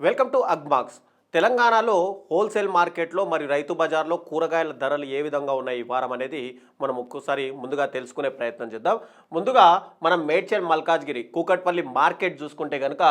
Welcome to Agmarks. తెలంగాణలో wholesale మార్కెట్లో మరియు రైతు బజార్లో కూరగాయల ధరలు ఏ విధంగా ఉన్నాయి ఈ వారం అనేది మనం ఒక్కసారి ముందుగా తెలుసుకునే ప్రయత్నం చేద్దాం. ముందుగా మనం మేడ్చల్ మల్కాజ్గిరి కూకట్పల్లి మార్కెట్ చూసుకుంటే కనుక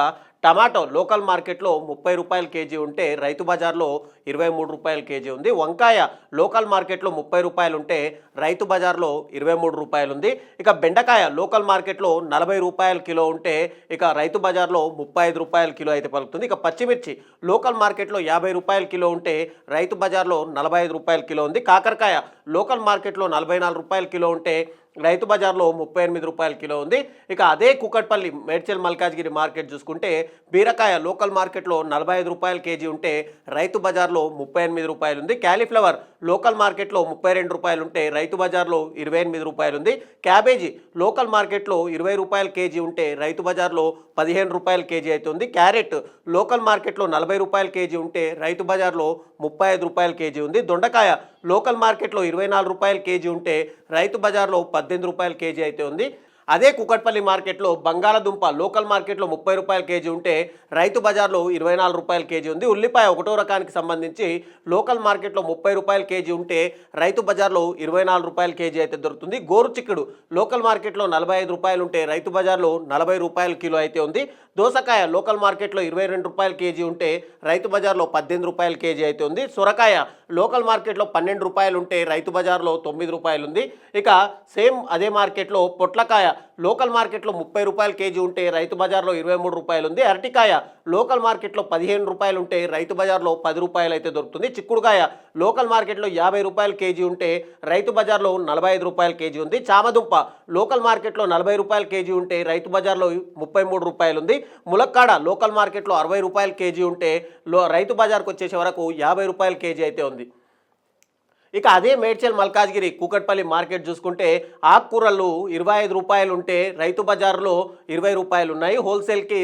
టమాటో లోకల్ మార్కెట్లో ముప్పై రూపాయల కేజీ ఉంటే రైతు బజార్లో ఇరవై మూడు రూపాయల కేజీ ఉంది. వంకాయ లోకల్ మార్కెట్లో ముప్పై రూపాయలు ఉంటే రైతు బజార్లో ఇరవై మూడు రూపాయలు ఉంది. ఇక బెండకాయ లోకల్ మార్కెట్లో నలభై రూపాయల కిలో ఉంటే ఇక రైతు బజార్లో ముప్పై ఐదు రూపాయల కిలో అయితే పలుకుతుంది. ఇక పచ్చిమిర్చి లోకల్ మార్కెట్ మార్కెట్లో యాభై రూపాయల కిలో ఉంటే రైతు బజార్లో నలభై ఐదు రూపాయల కిలో ఉంది. కాకరకాయ లోకల్ మార్కెట్లో నలభై నాలుగు రూపాయల కిలో ఉంటే రైతు బజార్లో ముప్పై ఎనిమిది రూపాయల కిలో ఉంది. ఇక అదే కుకట్పల్లి మేడ్చల్ మల్కాజ్గిరి మార్కెట్ చూసుకుంటే బీరకాయ లోకల్ మార్కెట్లో నలభై ఐదు రూపాయల కేజీ ఉంటే రైతు బజార్లో ముప్పై ఎనిమిది రూపాయలు ఉంది. క్యాలీఫ్లవర్ లోకల్ మార్కెట్లో ముప్పై రెండు రూపాయలు ఉంటే రైతు బజార్లో ఇరవై ఎనిమిది రూపాయలు ఉంది. క్యాబేజీ లోకల్ మార్కెట్లో ఇరవై రూపాయల కేజీ ఉంటే రైతు బజార్లో పదిహేను రూపాయల కేజీ అయితే ఉంది. క్యారెట్ లోకల్ మార్కెట్లో నలభై రూపాయల కేజీ ఉంటే రైతు బజార్లో ముప్పై ఐదు రూపాయల కేజీ ఉంది. దొండకాయ లోకల్ మార్కెట్లో ఇరవై నాలుగు రూపాయల కేజీ ఉంటే రైతు బజార్లో పద్దెనిమిది రూపాయల కేజీ అయితే ఉంది. అదే కుకట్పల్లి మార్కెట్లో బంగాళదుంప లోకల్ మార్కెట్లో ముప్పై రూపాయల కేజీ ఉంటే రైతు బజార్లో ఇరవై నాలుగు రూపాయల కేజీ ఉంది. ఉల్లిపాయ ఒకటో రకానికి సంబంధించి లోకల్ మార్కెట్లో ముప్పై రూపాయల కేజీ ఉంటే రైతు బజార్లో ఇరవై నాలుగు రూపాయల కేజీ అయితే దొరుకుతుంది. గోరు చిక్కుడు లోకల్ మార్కెట్లో నలభై ఐదు రూపాయలు ఉంటే రైతు బజార్లో నలభై రూపాయల కిలో అయితే ఉంది. దోసకాయ లోకల్ మార్కెట్లో ఇరవై రెండు రూపాయల కేజీ ఉంటే రైతు బజార్లో పద్దెనిమిది రూపాయల కేజీ అయితే ఉంది. సొరకాయ లోకల్ మార్కెట్లో పన్నెండు రూపాయలు ఉంటే రైతు బజార్లో తొమ్మిది రూపాయలు ఉంది. ఇక సేమ్ అదే మార్కెట్లో పొట్లకాయ లోకల్ మార్కెట్లో ముప్పై రూపాయల కేజీ ఉంటే రైతు బజార్లో ఇరవై మూడు రూపాయలు ఉంది. అరటికాయ లోకల్ మార్కెట్లో పదిహేను రూపాయలు ఉంటే రైతు బజార్లో పది రూపాయలు అయితే దొరుకుతుంది. చిక్కుడుకాయ లోకల్ మార్కెట్లో యాభై రూపాయల కేజీ ఉంటే రైతు బజార్లో నలభై ఐదు రూపాయల కేజీ ఉంది. చామదుంప లోకల్ మార్కెట్లో నలభై రూపాయల కేజీ ఉంటే రైతు బజార్లో ముప్పై మూడు రూపాయలు ఉంది. ములక్కాడ లోకల్ మార్కెట్లో అరవై రూపాయల కేజీ ఉంటే లో రైతు బజార్కి వచ్చేసే వరకు యాభై రూపాయల కేజీ అయితే ఉంది. ఇక అదే మేడ్చల్ మల్కాజ్గిరి కూకట్పల్లి మార్కెట్ చూసుకుంటే ఆకుకూరలు ఇరవై ఐదు రూపాయలు ఉంటే రైతు బజార్లో ఇరవై రూపాయలు ఉన్నాయి. హోల్సేల్కి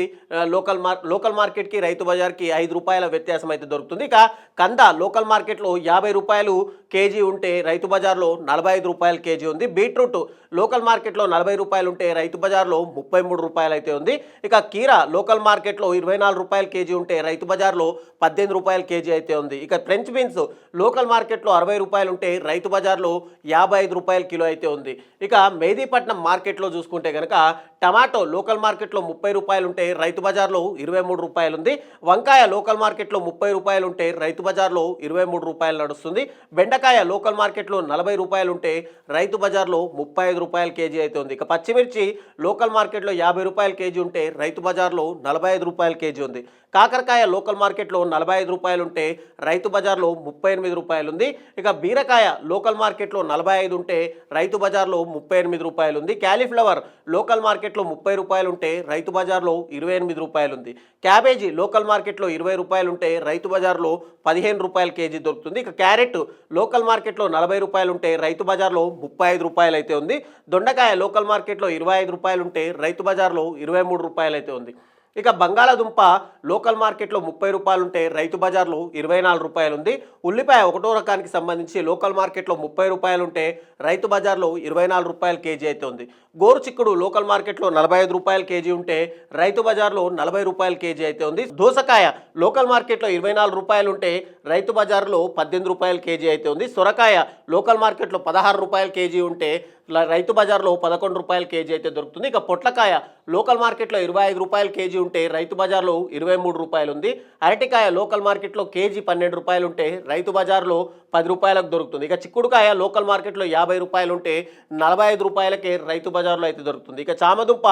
లోకల్ మార్ లోకల్ మార్కెట్కి రైతు బజార్కి ఐదు రూపాయల వ్యత్యాసం అయితే దొరుకుతుంది. ఇక కంద లోకల్ మార్కెట్లో యాభై రూపాయలు కేజీ ఉంటే రైతు బజార్లో నలభై ఐదు రూపాయల కేజీ ఉంది. బీట్రూట్ లోకల్ మార్కెట్లో నలభై రూపాయలు ఉంటే రైతు బజార్లో ముప్పై మూడు రూపాయలు అయితే ఉంది. ఇక కీరా లోకల్ మార్కెట్లో ఇరవై నాలుగు రూపాయల కేజీ ఉంటే రైతు బజార్లో పద్దెనిమిది రూపాయల కేజీ అయితే ఉంది. ఇక ఫ్రెంచ్ బీన్స్ లోకల్ మార్కెట్లో అరవై రూపాయలు ఉంటే రైతు బజార్లో యాభై ఐదు రూపాయల కిలో అయితే ఉంది. ఇక మెహదీపట్నం మార్కెట్లో చూసుకుంటే కనుక టమాటో లోకల్ మార్కెట్లో ముప్పై రూపాయలు ఉంటే రైతు బజార్లో ఇరవై మూడు రూపాయలు ఉంది. వంకాయ లోకల్ మార్కెట్లో ముప్పై రూపాయలు ఉంటే రైతు బజార్లో ఇరవై మూడు రూపాయలు నడుస్తుంది. బెండకాయ లోకల్ మార్కెట్లో నలభై రూపాయలు ఉంటే రైతు బజార్లో ముప్పై ఐదు రూపాయల కేజీ అయితే ఉంది. ఇక పచ్చిమిర్చి లోకల్ మార్కెట్లో యాభై రూపాయల కేజీ ఉంటే రైతు బజార్లో నలభై ఐదు రూపాయల కేజీ ఉంది. కాకరకాయ లోకల్ మార్కెట్లో నలభై ఐదు రూపాయలు ఉంటే రైతు బజార్లో ముప్పై ఎనిమిది రూపాయలు ఉంది ఇక బీరకాయ లోకల్ మార్కెట్లో నలభై ఐదు ఉంటే రైతు బజార్లో ముప్పై ఎనిమిది రూపాయలు ఉంది క్యాలీఫ్లవర్ లోకల్ మార్కెట్లో ముప్పై రూపాయలు ఉంటే రైతు బజార్లో ఇరవై ఎనిమిది రూపాయలు ఉంది క్యాబేజీ లోకల్ మార్కెట్లో ఇరవై రూపాయలు ఉంటే రైతు బజార్లో పదిహేను రూపాయల కేజీ దొరుకుతుంది. ఇక క్యారెట్ లోకల్ మార్కెట్లో నలభై రూపాయలు ఉంటే రైతు బజార్లో ముప్పై ఐదు రూపాయలు అయితే ఉంది. దొండకాయ లోకల్ మార్కెట్లో ఇరవై ఐదు రూపాయలు ఉంటే రైతు బజార్లో ఇరవై మూడు రూపాయలు అయితే ఉంది. ఇక బంగాళాదుంప లోకల్ మార్కెట్లో ముప్పై రూపాయలుంటే రైతు బజార్లో ఇరవై నాలుగు రూపాయలు ఉంది ఉల్లిపాయ ఒకటో రకానికి సంబంధించి లోకల్ మార్కెట్లో ముప్పై రూపాయలు ఉంటే రైతు బజార్లో ఇరవై నాలుగు రూపాయలు కేజీ అయితే ఉంది గోరు చిక్కుడు లోకల్ మార్కెట్లో నలభై ఐదు రూపాయలు కేజీ ఉంటే రైతు బజార్లో నలభై రూపాయలు కేజీ అయితే ఉంది దోసకాయ లోకల్ మార్కెట్లో ఇరవై నాలుగు రూపాయలు ఉంటే రైతు బజార్లో పద్దెనిమిది రూపాయలు కేజీ అయితే ఉంది సొరకాయ లోకల్ మార్కెట్లో పదహారు రూపాయలు కేజీ ఉంటే రైతు బజార్లో పదకొండు రూపాయల కేజీ అయితే దొరుకుతుంది. ఇక పొట్లకాయ లోకల్ మార్కెట్లో ఇరవై ఐదు రూపాయల కేజీ ఉంటే రైతు బజార్లో ఇరవై మూడు రూపాయలు ఉంది. అరటికాయ లోకల్ మార్కెట్లో కేజీ పన్నెండు రూపాయలు ఉంటే రైతు బజార్లో పది రూపాయలకు దొరుకుతుంది. ఇక చిక్కుడుకాయ లోకల్ మార్కెట్లో యాభై రూపాయలు ఉంటే నలభై ఐదు రూపాయలకే రైతు బజార్లో అయితే దొరుకుతుంది. ఇక చామదుంప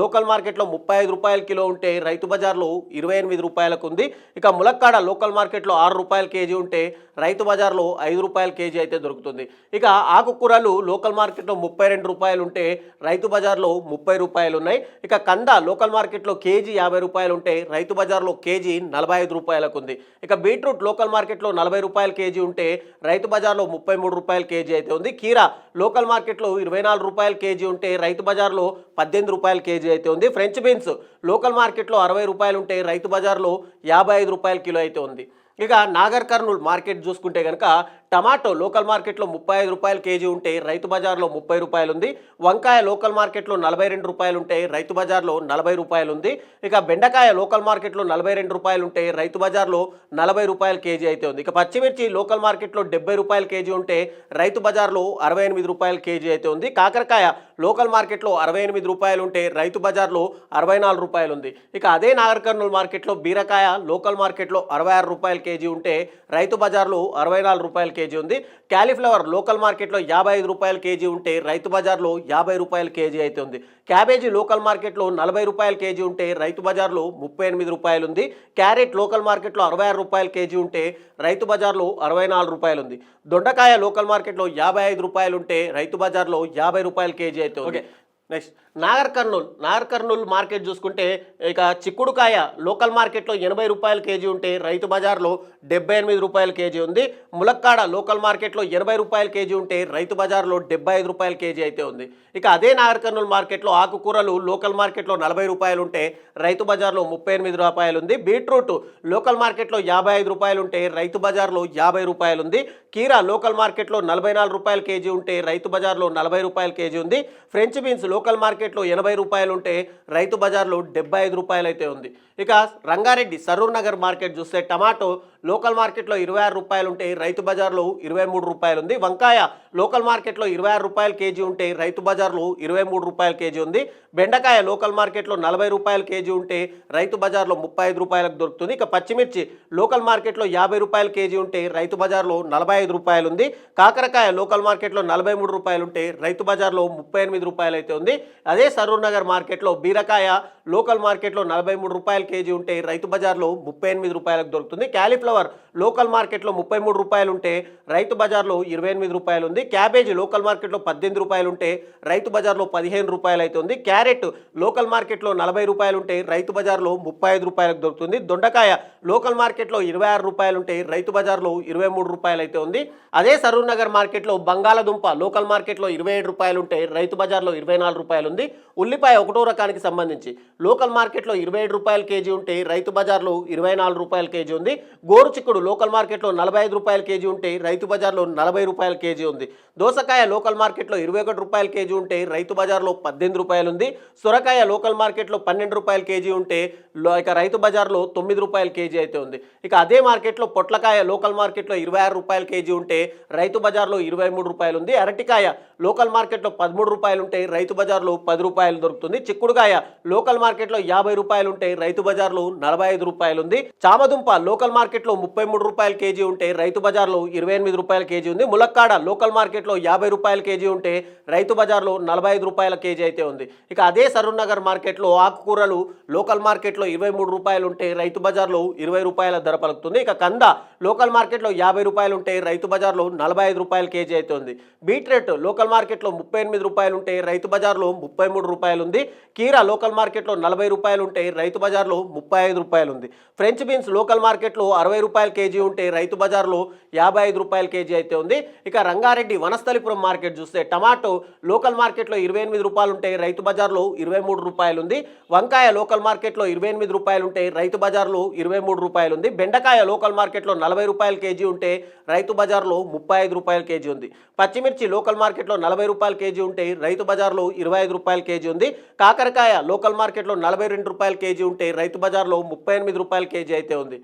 లోకల్ మార్కెట్లో ముప్పై ఐదు రూపాయల కిలో ఉంటే రైతు బజార్లో ఇరవై ఎనిమిది రూపాయలకు ఉంది. ఇక ములక్కాడ లోకల్ మార్కెట్లో ఆరు రూపాయల కేజీ ఉంటే రైతు బజార్లో ఐదు రూపాయల కేజీ అయితే దొరుకుతుంది. ఇక ఆకుకూరలు లోకల్ మార్కెట్లో ముప్పై రెండు రూపాయలు ఉంటే రైతు బజార్లో ముప్పై రూపాయలు ఉన్నాయి ఇక కంద లోకల్ మార్కెట్లో కేజీ యాభై రూపాయలు ఉంటే రైతు బజార్లో కేజీ నలభై ఐదు రూపాయలకు ఉంది ఇక బీట్రూట్ లోకల్ మార్కెట్లో నలభై రూపాయలు కేజీ ఉంటే రైతు బజార్లో ముప్పై మూడు రూపాయలు కేజీ అయితే ఉంది. కీరా లోకల్ మార్కెట్లో ఇరవై నాలుగు రూపాయలు కేజీ ఉంటే రైతు బజార్లో పద్దెనిమిది రూపాయలు కేజీ అయితే ఉంది. ఫ్రెంచ్ బీన్స్ లోకల్ మార్కెట్లో అరవై రూపాయలు ఉంటే రైతు బజార్లో యాభై ఐదు రూపాయల కిలో అయితే ఉంది. ఇక నాగర్ కర్నూలు మార్కెట్ చూసుకుంటే కనుక టమాటో లోకల్ మార్కెట్లో ముప్పై ఐదు రూపాయలు కేజీ ఉంటే రైతు బజార్లో ముప్పై రూపాయలు ఉంది. వంకాయ లోకల్ మార్కెట్లో నలభై రెండు రూపాయలు ఉంటే రైతు బజార్లో నలభై రూపాయలు ఉంది. ఇక బెండకాయ లోకల్ మార్కెట్లో నలభై రెండు రూపాయలు ఉంటే రైతు బజార్లో నలభై రూపాయలు కేజీ అయితే ఉంది. ఇక పచ్చిమిర్చి లోకల్ మార్కెట్లో డెబ్బై రూపాయలు కేజీ ఉంటే రైతు బజార్లో అరవై ఎనిమిది రూపాయలు కేజీ అయితే ఉంది. కాకరకాయ లోకల్ మార్కెట్లో అరవై ఎనిమిది రూపాయలు ఉంటే రైతు బజార్లో అరవై నాలుగు రూపాయలు ఉంది. ఇక అదే నాగర్ కర్నూలు మార్కెట్లో బీరకాయ లోకల్ మార్కెట్లో అరవై ఆరు రూపాయలు కేజీ ఉంటే రైతు బజార్లో అరవై నాలుగు రూపాయలు కేజీ ఉంది. క్యాలీఫ్లవర్ లోకల్ మార్కెట్లో యాభై ఐదు రూపాయలు కేజీ ఉంటే రైతు బజార్లో యాభై రూపాయలు కేజీ అయితే ఉంది. క్యాబేజీ లోకల్ మార్కెట్లో నలభై రూపాయలు కేజీ ఉంటే రైతు బజార్లో ముప్పై ఎనిమిది రూపాయలు ఉంది. క్యారెట్ లోకల్ మార్కెట్లో అరవై ఆరు రూపాయలు కేజీ ఉంటే రైతు బజార్లో అరవై నాలుగు రూపాయలు ఉంది. దొండకాయ లోకల్ మార్కెట్లో యాభై ఐదు రూపాయలు ఉంటే రైతు బజార్లో యాభై రూపాయలు K G okay. Next Nagar Kurnool Nagar Kurnool market చూసుకుంటే ఇక చిక్కుడుకాయ లోకల్ మార్కెట్లో ఎనభై రూపాయలు కేజీ ఉంటే రైతు బజార్లో డెబ్బై ఎనిమిది రూపాయల కేజీ ఉంది. ములక్కాడ లోకల్ మార్కెట్లో ఎనభై రూపాయల కేజీ ఉంటే రైతు బజార్లో డెబ్బై ఐదు రూపాయల కేజీ అయితే ఉంది. ఇక అదే నాగర్ కర్నూల్ మార్కెట్లో ఆకుకూరలు లోకల్ మార్కెట్లో నలభై రూపాయలు ఉంటే రైతు బజార్లో ముప్పై ఎనిమిది రూపాయలు ఉంది. బీట్రూట్ లోకల్ మార్కెట్లో యాభై ఐదు రూపాయలు ఉంటే రైతు బజార్లో యాభై రూపాయలు ఉంది. కీరా లోకల్ మార్కెట్లో నలభై నాలుగు రూపాయల కేజీ ఉంటే రైతు బజార్లో నలభై రూపాయల కేజీ ఉంది. ఫ్రెంచ్ బీన్స్ లోకల్ మార్కెట్ మార్కెట్లో ఎనభై రూపాయలు ఉంటే రైతు బజార్లో డెబ్బై ఐదు రూపాయలు అయితే ఉంది. ఇక రంగారెడ్డి సరూర్ నగర్ మార్కెట్ చూస్తే టమాటో లోకల్ మార్కెట్లో ఇరవై ఆరు రూపాయలు ఉంటే రైతు బజార్లో ఇరవై మూడు రూపాయలు ఉంది. వంకాయ లోకల్ మార్కెట్లో ఇరవై ఆరు రూపాయలు కేజీ ఉంటే రైతు బజార్లో ఇరవై మూడు రూపాయల కేజీ ఉంది. బెండకాయ లోకల్ మార్కెట్లో నలభై రూపాయల కేజీ ఉంటే రైతు బజార్లో ముప్పై ఐదు రూపాయలకు దొరుకుతుంది. ఇక పచ్చిమిర్చి లోకల్ మార్కెట్లో యాభై రూపాయల కేజీ ఉంటే రైతు బజార్లో నలభై ఐదు రూపాయలు ఉంది. కాకరకాయ లోకల్ మార్కెట్లో నలభై మూడు రూపాయలు ఉంటే రైతు బజార్లో ముప్పై ఎనిమిది రూపాయలు అయితే ఉంది. అదే సరూర్ నగర్ మార్కెట్లో బీరకాయ లోకల్ మార్కెట్లో నలభై మూడు రూపాయల కేజీ ఉంటే రైతు బజార్లో ముప్పై ఎనిమిది రూపాయలకు దొరుకుతుంది. Cauliflower probar. లోకల్ మార్కెట్లో ముప్పై మూడు రూపాయలు ఉంటే రైతు బజార్లో ఇరవై ఎనిమిది రూపాయలు ఉంది క్యాబేజీ లోకల్ మార్కెట్లో పద్దెనిమిది రూపాయలు ఉంటే రైతు బజార్లో పదిహేను రూపాయలు అయితే ఉంది క్యారెట్ లోకల్ మార్కెట్లో నలభై రూపాయలు ఉంటే రైతు బజార్లో ముప్పై ఐదు రూపాయలకు దొరుకుతుంది. దొండకాయ లోకల్ మార్కెట్లో ఇరవై ఆరు రూపాయలు ఉంటే రైతు బజార్లో ఇరవై మూడు రూపాయలు అయితే ఉంది అదే సరూర్ నగర్ మార్కెట్లో బంగాళదుంప లోకల్ మార్కెట్లో ఇరవై ఏడు రూపాయలు ఉంటే రైతు బజార్లో ఇరవై నాలుగు రూపాయలు ఉంది ఉల్లిపాయ ఒకటో రకానికి సంబంధించి లోకల్ మార్కెట్లో ఇరవై ఏడు రూపాయల కేజీ ఉంటే రైతు బజార్లో ఇరవై నాలుగు రూపాయల కేజీ ఉంది. గోరు చిక్కుడు లోకల్ మార్కెట్లో నలభై ఐదు రూపాయల కేజీ ఉంటే రైతు బజార్లో నలభై రూపాయల కేజీ ఉంది. దోసకాయ లోకల్ మార్కెట్లో ఇరవై ఒకటి రూపాయల కేజీ ఉంటే రైతు బజార్లో పద్దెనిమిది రూపాయలు ఉంది. సొరకాయ లోకల్ మార్కెట్లో పన్నెండు రూపాయల కేజీ ఉంటే లో ఇక రైతు బజార్లో తొమ్మిది రూపాయల కేజీ అయితే ఉంది. ఇక అదే మార్కెట్లో పొట్లకాయ లోకల్ మార్కెట్లో ఇరవై ఆరు రూపాయల కేజీ ఉంటే రైతు బజార్లో ఇరవై మూడు రూపాయలు ఉంది. అరటికాయ లోకల్ మార్కెట్లో పదమూడు రూపాయలు ఉంటే రైతు బజార్లో పది రూపాయలు దొరుకుతుంది. చిక్కుడుకాయ లోకల్ మార్కెట్లో యాభై రూపాయలు ఉంటే రైతు బజార్లో నలభై ఐదు రూపాయలు ఉంది. చామదుంప లోకల్ మార్కెట్లో ముప్పై మూడు రూపాయల కేజీ ఉంటే రైతు బజార్లో ఇరవై ఎనిమిది రూపాయల కేజీ ఉంది. ములక్కాడ లోకల్ మార్కెట్లో యాభై రూపాయల కేజీ ఉంటే రైతు బజార్లో నలభై ఐదు రూపాయల కేజీ అయితే ఉంది. ఇక అదే సరూర్ నగర్ మార్కెట్లో ఆకుకూరలు లోకల్ మార్కెట్లో ఇరవై మూడు రూపాయలు ఉంటే రైతు బజార్లో ఇరవై రూపాయల ధర పలుకుతుంది. ఇక కంద లోకల్ మార్కెట్లో యాభై రూపాయలు ఉంటే రైతు బజార్లో నలభై ఐదు రూపాయల కేజీ అయితే ఉంది. బీట్రేట్ లోకల్ మార్కెట్లో ముప్పై ఎనిమిది రూపాయలు ఉంటే రైతు బజార్లో ముప్పై మూడు రూపాయలు ఉంది. కీరా లోకల్ మార్కెట్లో నలభై రూపాయలు ఉంటే రైతు బజార్లో ముప్పై ఐదు రూపాయలు ఉంది. ఫ్రెంచ్ బీన్స్ లోకల్ మార్కెట్లో అరవై రూపాయల కేజీ ఉంటే రైతు బజార్లో యాభై ఐదు రూపాయల కేజీ అయితే ఉంది. ఇక రంగారెడ్డి వనస్థలిపురం మార్కెట్ చూస్తే టమాటో లోకల్ మార్కెట్లో ఇరవై ఎనిమిది రూపాయలు ఉంటే రైతు బజార్లో ఇరవై మూడు రూపాయలు ఉంది. వంకాయ లోకల్ మార్కెట్లో ఇరవై ఎనిమిది రూపాయలు ఉంటే రైతు బజార్లో ఇరవై మూడు రూపాయలు ఉంది. బెండకాయ లోకల్ మార్కెట్లో నలభై రూపాయల కేజీ ఉంటే రైతు బజార్లో ముప్పై ఐదు రూపాయల కేజీ ఉంది. పచ్చిమిర్చి లోకల్ మార్కెట్లో నలభై రూపాయల కేజీ ఉంటే రైతు బజార్లో ఇరవై ఐదు రూపాయల కేజీ ఉంది. కాకరకాయ లోకల్ మార్కెట్లో నలభై రెండు రూపాయల కేజీ ఉంటే రైతు బజార్లో ముప్పై ఎనిమిది రూపాయల కేజీ అయితే ఉంది.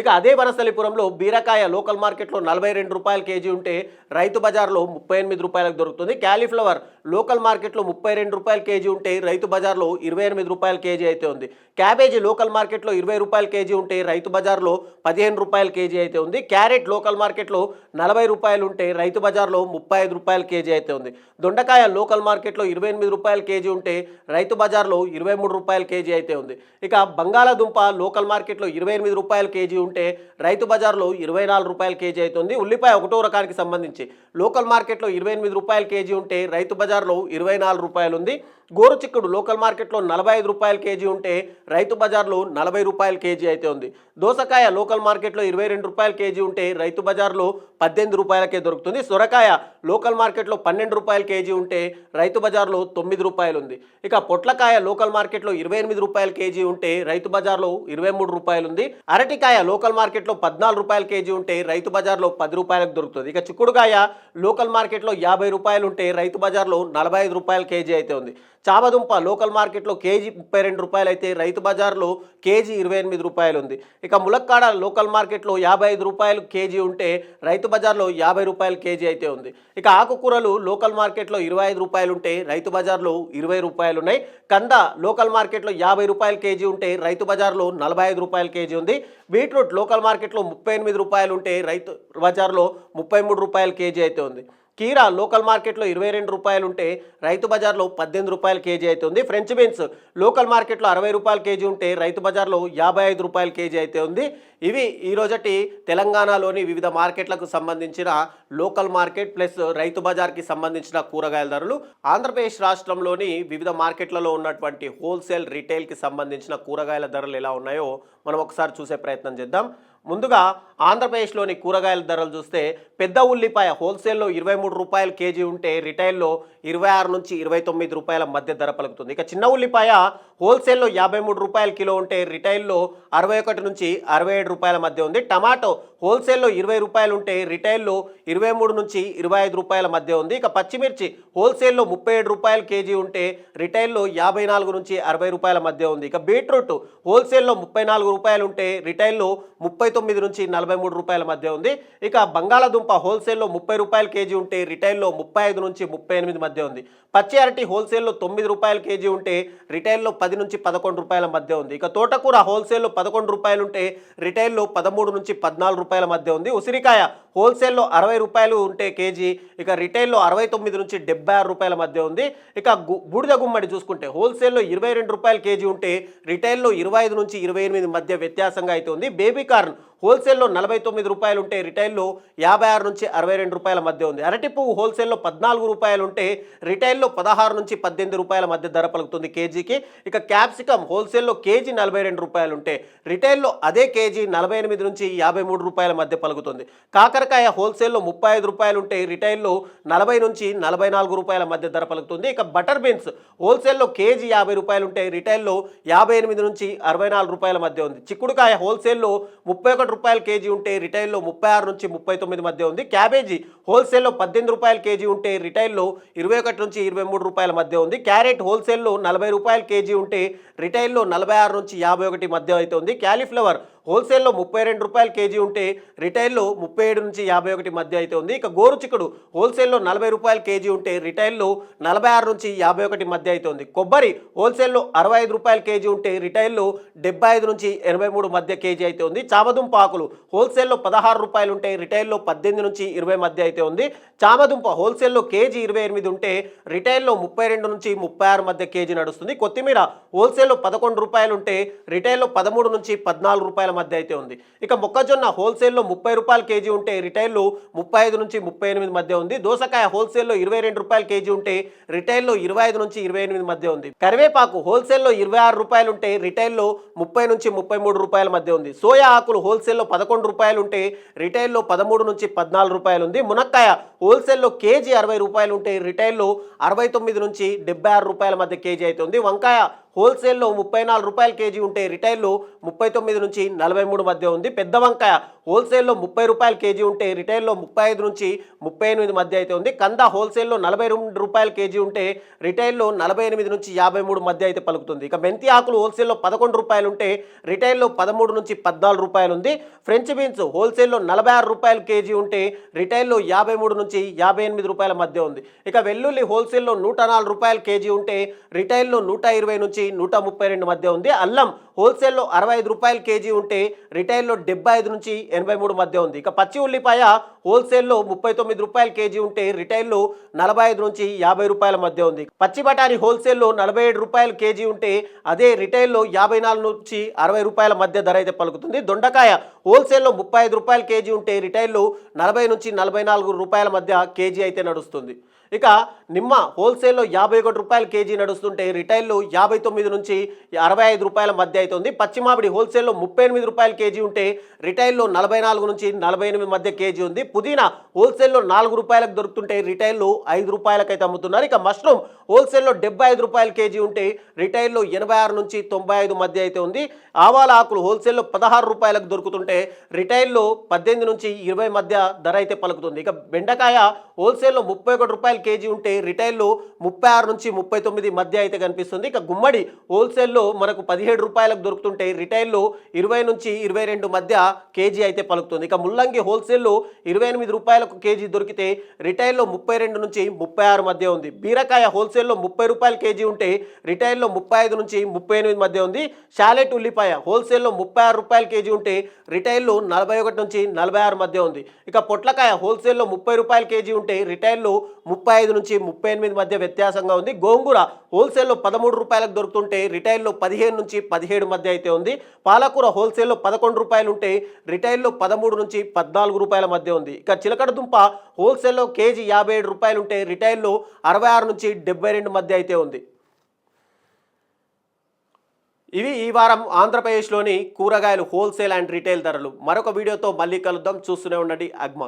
ఇక అదే వనసలిపురంలో బీరకాయ లోకల్ మార్కెట్లో నలభై రెండు రూపాయల కేజీ ఉంటే రైతు బజార్లో ముప్పై ఎనిమిది రూపాయలకు దొరుకుతుంది. క్యాలీఫ్లవర్ లోకల్ మార్కెట్లో ముప్పై రెండు రూపాయల కేజీ ఉంటే రైతు బజార్లో ఇరవై ఎనిమిది రూపాయల కేజీ అయితే ఉంది. క్యాబేజీ లోకల్ మార్కెట్లో ఇరవై రూపాయల కేజీ ఉంటే రైతు బజార్లో పదిహేను రూపాయల కేజీ అయితే ఉంది. క్యారెట్ లోకల్ మార్కెట్లో నలభై రూపాయలు ఉంటే రైతు బజార్లో ముప్పై ఐదు రూపాయల కేజీ అయితే ఉంది. దొండకాయ లోకల్ మార్కెట్లో ఇరవై ఎనిమిది రూపాయల కేజీ ఉంటే రైతు బజార్లో ఇరవై మూడు రూపాయల కేజీ అయితే ఉంది. ఇక బంగాళాదుంప లోకల్ మార్కెట్లో ఇరవై ఎనిమిది రూపాయల కేజీ ఉంటే రైతు బజార్లో ఇరవై నాలుగు రూపాయల కేజీ అవుతుంది. ఉల్లిపాయ ఒకటో రకానికి సంబంధించి లోకల్ మార్కెట్లో ఇరవై ఎనిమిది రూపాయల కేజీ ఉంటే రైతు బజార్లో ఇరవై నాలుగు రూపాయలు ఉంది. గోరు చిక్కుడు లోకల్ మార్కెట్లో నలభై ఐదు రూపాయల కేజీ ఉంటే రైతు బజార్లో నలభై రూపాయల కేజీ అయితే ఉంది. దోసకాయ లోకల్ మార్కెట్లో ఇరవై రెండు రూపాయల కేజీ ఉంటే రైతు బజార్లో పద్దెనిమిది రూపాయలకే దొరుకుతుంది. సొరకాయ లోకల్ మార్కెట్లో పన్నెండు రూపాయల కేజీ ఉంటే రైతు బజార్లో తొమ్మిది రూపాయలు ఉంది ఇక పొట్లకాయ లోకల్ మార్కెట్లో ఇరవై ఎనిమిది రూపాయల కేజీ ఉంటే రైతు బజార్లో ఇరవై మూడు రూపాయలు ఉంది అరటికాయ లోకల్ మార్కెట్లో పద్నాలుగు రూపాయల కేజీ ఉంటే రైతు బజార్లో పది రూపాయలకు దొరుకుతుంది. ఇక చిక్కుడుకాయ లోకల్ మార్కెట్లో యాభై రూపాయలు ఉంటే రైతు బజార్లో నలభై ఐదు రూపాయల కేజీ అయితే ఉంది. చామదుంప లోకల్ మార్కెట్లో కేజీ ముప్పై రెండు రూపాయలు అయితే రైతు బజార్లో కేజీ ఇరవై ఎనిమిది రూపాయలు ఉంది ఇక ములక్కాడ లోకల్ మార్కెట్లో యాభై ఐదు రూపాయలు కేజీ ఉంటే రైతు బజార్లో యాభై రూపాయలు కేజీ అయితే ఉంది. ఇక ఆకుకూరలు లోకల్ మార్కెట్లో ఇరవై ఐదు రూపాయలు ఉంటే రైతు బజార్లో ఇరవై రూపాయలు ఉన్నాయి. కంద లోకల్ మార్కెట్లో యాభై రూపాయలు కేజీ ఉంటే రైతు బజార్లో నలభై ఐదు రూపాయల కేజీ ఉంది. బీట్రూట్ లోకల్ మార్కెట్లో ముప్పై ఎనిమిది రూపాయలు ఉంటే రైతు బజార్లో ముప్పై మూడు రూపాయల కేజీ అయితే ఉంది. కీరా లోకల్ మార్కెట్లో ఇరవై రెండు రూపాయలు ఉంటే రైతు బజార్లో పద్దెనిమిది రూపాయల కేజీ అయితే ఉంది ఫ్రెంచ్ బీన్స్ లోకల్ మార్కెట్లో అరవై రూపాయల కేజీ ఉంటే రైతు బజార్లో యాభై ఐదు రూపాయల కేజీ అయితే ఉంది. ఇవి ఈ రోజటి తెలంగాణలోని వివిధ మార్కెట్లకు సంబంధించిన లోకల్ మార్కెట్ ప్లస్ రైతు బజార్కి సంబంధించిన కూరగాయల ధరలు. ఆంధ్రప్రదేశ్ రాష్ట్రంలోని వివిధ మార్కెట్లలో ఉన్నటువంటి హోల్సేల్ రీటైల్కి సంబంధించిన కూరగాయల ధరలు ఎలా ఉన్నాయో మనం ఒకసారి చూసే ప్రయత్నం చేద్దాం. ముందుగా ఆంధ్రప్రదేశ్లోని కూరగాయల ధరలు చూస్తే పెద్ద ఉల్లిపాయ హోల్సేల్లో ఇరవై మూడు రూపాయలు కేజీ ఉంటే రిటైల్లో ఇరవై ఆరు నుంచి ఇరవై తొమ్మిది రూపాయల మధ్య ధర పలుకుతుంది. ఇక చిన్న ఉల్లిపాయ హోల్సేల్లో యాభై మూడు రూపాయల కిలో ఉంటే రిటైల్లో అరవై ఒకటి నుంచి అరవై ఏడు రూపాయల మధ్య ఉంది. టమాటో హోల్సేల్లో ఇరవై రూపాయలు ఉంటే రిటైల్లో ఇరవై మూడు నుంచి ఇరవై ఐదు రూపాయల మధ్య ఉంది. ఇక పచ్చిమిర్చి హోల్సేల్లో ముప్పై ఏడు రూపాయలు కేజీ ఉంటే రిటైల్లో యాభై నాలుగు నుంచి అరవై రూపాయల మధ్య ఉంది. ఇక బీట్రూట్ హోల్సేల్లో ముప్పై నాలుగు రూపాయలు ఉంటే రిటైల్లో ముప్పై తొమ్మిది నుంచి నలభై మూడు రూపాయల మధ్య ఉంది. ఇక బంగాళాదుంప హోల్సేల్లో ముప్పై రూపాయలు కేజీ ఉంటే రిటైల్లో ముప్పై ఐదు నుంచి ముప్పై ఎనిమిది మధ్య ఉంది. పచ్చి అరటి హోల్సేల్లో తొమ్మిది రూపాయలు కేజీ ఉంటే రిటైల్లో పది నుంచి పదకొండు రూపాయల మధ్య ఉంది. ఇక తోటకూర హోల్సేల్లో పదకొండు రూపాయలు ఉంటే రిటైల్లో పదమూడు నుంచి పద్నాలుగు రూపాయలు మధ్య ఉంది. ఉసిరికాయ హోల్సేల్లో అరవై రూపాయలు ఉంటే కేజీ ఇక రిటైల్లో అరవై తొమ్మిది నుంచి డెబ్బై ఆరు రూపాయల మధ్య ఉంది. ఇక బూడిద గుమ్మడి చూసుకుంటే హోల్సేల్లో ఇరవై రెండు రూపాయలు కేజీ ఉంటే రిటైల్లో ఇరవై ఐదు నుంచి ఇరవై ఎనిమిది మధ్య వ్యత్యాసంగా అయితే ఉంది. బేబీ కార్న్ హోల్సేల్లో నలభై తొమ్మిది రూపాయలు ఉంటే రిటైల్లో యాభై ఆరు నుంచి అరవై రెండు రూపాయల మధ్య ఉంది. అరటి పువ్వు హోల్సేల్లో పద్నాలుగు రూపాయలు ఉంటే రిటైల్లో పదహారు నుంచి పద్దెనిమిది రూపాయల మధ్య ధర పలుకుతుంది కేజీకి. ఇక క్యాప్సికమ్ హోల్సేల్లో కేజీ నలభై రెండు రూపాయలు ఉంటే రిటైల్లో అదే కేజీ నలభై ఎనిమిది నుంచి యాభై మూడు రూపాయల మధ్య పలుకుతుంది. కాకరకాయ హోల్సేల్లో ముప్పై ఐదు రూపాయలు ఉంటే రిటైల్లో నలభై నుంచి నలభై నాలుగు రూపాయల మధ్య ధర పలుకుతుంది. ఇక బటర్ బీన్స్ హోల్సేల్లో కేజీ యాభై రూపాయలు ఉంటే రిటైల్లో యాభై ఎనిమిది నుంచి అరవై నాలుగు రూపాయల మధ్య ఉంది. చిక్కుడుకాయ హోల్సేల్లో ముప్పై ఒకటి రూపాయల కేజీ ఉంటే రిటైల్లో ముప్పై ఆరు నుంచి ముప్పై తొమ్మిది మధ్య ఉంది. క్యాబేజీ హోల్సేల్లో పద్దెనిమిది రూపాయల కేజీ ఉంటే రిటైల్లో ఇరవై ఒకటి నుంచి ఇరవై మూడు రూపాయల మధ్య ఉంది. క్యారెట్ హోల్సేల్లో నలభై రూపాయల కేజీ ఉంటే రిటైల్లో నలభై ఆరు నుంచి యాభై ఒకటి మధ్య అయితే ఉంది. క్యాలీఫ్లవర్ హోల్సేల్లో ముప్పై రెండు రూపాయలు కేజీ ఉంటే రిటైల్లో ముప్పై ఏడు నుంచి యాభై ఒకటి మధ్య అయితే ఉంది. ఇక గోరు చిక్కుడు హోల్సేల్లో నలభై రూపాయలు కేజీ ఉంటే రిటైల్లో నలభై ఆరు నుంచి యాభై ఒకటి మధ్య అయితే ఉంది. కొబ్బరి హోల్సేల్లో అరవై ఐదు రూపాయలు కేజీ ఉంటే రిటైల్లో డెబ్బై ఐదు నుంచి ఎనభై మూడు మధ్య కేజీ అయితే ఉంది. చామదుంప ఆకులు హోల్సేల్లో పదహారు రూపాయలు ఉంటే రిటైల్లో పద్దెనిమిది నుంచి ఇరవై మధ్య అయితే ఉంది. చామదుంప హోల్సేల్లో కేజీ ఇరవై ఎనిమిది ఉంటే రిటైల్లో ముప్పై రెండు నుంచి ముప్పై ఆరు మధ్య కేజీ నడుస్తుంది. కొత్తిమీర హోల్సేల్లో పదకొండు రూపాయలు ఉంటే రిటైల్లో పదమూడు నుంచి పద్నాలుగు రూపాయల మధ్య అయితే ఉంది. ఇక మొక్కజొన్న హోల్సేల్లో ముప్పై రూపాయలు కేజీ ఉంటే రిటైల్లో ముప్పై ఐదు నుంచి ముప్పై ఎనిమిది మధ్య ఉంది. దోసకాయ హోల్సేల్లో ఇరవై రెండు రూపాయలు కేజీ ఉంటే రిటైల్లో ఇరవై ఐదు నుంచి ఇరవై ఎనిమిది మధ్య ఉంది. కరివేపాకు హోల్సేల్లో ఇరవై ఆరు రూపాయలు ఉంటే రిటైల్లో ముప్పై నుంచి ముప్పై మూడు రూపాయల మధ్య ఉంది. సోయా ఆకులు హోల్సేల్లో పదకొండు రూపాయలు ఉంటే రిటైల్లో పదమూడు నుంచి పద్నాలుగు రూపాయలు ఉంది. మునక్కాయ హోల్సేల్లో కేజీ అరవై రూపాయలు ఉంటే రిటైల్లో అరవై తొమ్మిది నుంచి డెబ్బై ఆరు రూపాయల మధ్య కేజీ అయితే ఉంది. వంకాయ హోల్సేల్లో ముప్పై నాలుగు రూపాయల కేజీ ఉంటే రిటైల్లో ముప్పై తొమ్మిది నుంచి నలభై మూడు మధ్య ఉంది. పెద్ద వంకాయ హోల్సేల్లో ముప్పై రూపాయల కేజీ ఉంటే రిటైల్లో ముప్పై ఐదు నుంచి ముప్పై ఎనిమిది మధ్య అయితే ఉంది. కంద హోల్సేల్లో నలభై రెండు రూపాయల కేజీ ఉంటే రిటైల్లో నలభై ఎనిమిది నుంచి యాభై మూడు మధ్య అయితే పలుకుతుంది. ఇక మెంతి ఆకులు హోల్సేల్లో పదకొండు రూపాయలు ఉంటే రిటైల్లో పదమూడు నుంచి పద్నాలుగు రూపాయలు ఉంది. ఫ్రెంచ్ బీన్స్ హోల్సేల్లో నలభై ఆరు రూపాయల కేజీ ఉంటే రిటైల్లో యాభై మూడు నుంచి యాభై ఎనిమిది రూపాయల మధ్య ఉంది. ఇక వెల్లుల్లి హోల్సేల్లో నూట నాలుగు రూపాయల కేజీ ఉంటే రిటైల్లో నూట ఇరవై నుంచి నూట ముప్పై రెండు మధ్య ఉంది. అల్లం హోల్సేల్లో అరవై ఐదు రూపాయలు కేజీ ఉంటే రిటైల్లో డెబ్బై ఐదు నుంచి ఎనభై మూడు మధ్య ఉంది. ఇక పచ్చి ఉల్లిపాయ హోల్సేల్లో ముప్పై తొమ్మిది రూపాయలు కేజీ ఉంటే రిటైల్లో నలభై ఐదు నుంచి యాభై రూపాయల మధ్య ఉంది. పచ్చి బఠానీ హోల్సేల్లో నలభై ఏడు రూపాయలు కేజీ ఉంటే అదే రిటైల్లో యాభై నాలుగు నుంచి అరవై రూపాయల మధ్య ధర అయితే పలుకుతుంది. దొండకాయ హోల్సేల్లో ముప్పై ఐదు రూపాయలు కేజీ ఉంటే రిటైల్లో నలభై నుంచి నలభై నాలుగు రూపాయల మధ్య కేజీ అయితే నడుస్తుంది. ఇక నిమ్మ హోల్సేల్లో యాభై ఒకటి రూపాయల కేజీ నడుస్తుంటే రిటైల్లో యాభై తొమ్మిది నుంచి అరవై ఐదు రూపాయల మధ్య అవుతుంది. పచ్చిమాపిడి హోల్సేల్లో ముప్పై ఎనిమిది రూపాయల కేజీ ఉంటే రిటైల్లో నలభై నాలుగు నుంచి నలభై ఎనిమిది మధ్య కేజీ ఉంది. పుదీనా హోల్సేల్లో నాలుగు రూపాయలకు దొరుకుతుంటే రిటైల్లో ఐదు రూపాయలకైతే అమ్ముతున్నారు. ఇక మష్రూమ్ హోల్సేల్లో డెబ్బై ఐదు రూపాయల కేజీ ఉంటే రిటైల్లో ఎనభై ఆరు నుంచి తొంభై ఐదు మధ్య అయితే ఉంది. ఆవాల ఆకులు హోల్సేల్లో పదహారు రూపాయలకు దొరుకుతుంటే రిటైల్లో పద్దెనిమిది నుంచి ఇరవై మధ్య ధర అయితే పలుకుతుంది. ఇక బెండకాయ హోల్సేల్లో ముప్పై ఒకటి రూపాయల కేజీ ఉంటే రిటైల్లో ముప్పై ఆరు నుంచి ముప్పై తొమ్మిది మధ్య అయితే కనిపిస్తుంది. ఇక గుమ్మడి హోల్సేల్లో మనకు పదిహేడు రూపాయలకు దొరుకుతుంటే రిటైల్లో ఇరవై నుంచి ఇరవై రెండు మధ్య కేజీ అయితే పలుకుతుంది. ఇక ముల్లంగి హోల్సేల్లో ఇరవై ఎనిమిది రూపాయలకు కేజీ దొరికితే రిటైల్లో ముప్పై రెండు నుంచి ముప్పై ఆరు మధ్య ఉంది. బీరకాయ హోల్సేల్లో ముప్పై రూపాయలు కేజీ ఉంటే రిటైల్లో ముప్పై ఐదు నుంచి ముప్పై ఎనిమిది మధ్య ఉంది. షాలెట్ ఉల్లిపాయ హోల్సేల్లో ముప్పై ఆరు రూపాయలు కేజీ ఉంటే రిటైల్లో నలభై ఒకటి నుంచి నలభై ఆరు మధ్య ఉంది. ఇక పొట్లకాయ హోల్సేల్లో ముప్పై రూపాయలు కేజీ ఉంటే రిటైల్లో ముప్పై ముప్పై ఐదు నుంచి ముప్పై ఎనిమిది మధ్య వ్యత్యాసంగా ఉంది. గోంగూర హోల్సేల్లో పదమూడు రూపాయలకు దొరుకుతుంటే రిటైల్లో పదిహేను నుంచి పదిహేడు మధ్య అయితే ఉంది. పాలకూర హోల్సేల్లో పదకొండు రూపాయలు ఉంటే రిటైల్లో పదమూడు నుంచి పద్నాలుగు రూపాయల మధ్య ఉంది. ఇక చిలకడ దుంప హోల్సేల్లో కేజీ యాభై ఏడు రూపాయలు ఉంటే రిటైల్లో అరవై ఆరు నుంచి డెబ్బై రెండు మధ్య అయితే ఉంది. ఇవి ఈ వారం ఆంధ్రప్రదేశ్లోని కూరగాయలు హోల్సేల్ అండ్ రీటైల్ ధరలు. మరొక వీడియోతో మళ్ళీ కలుద్దాం. చూస్తూనే ఉండండి. అగ్మాగ్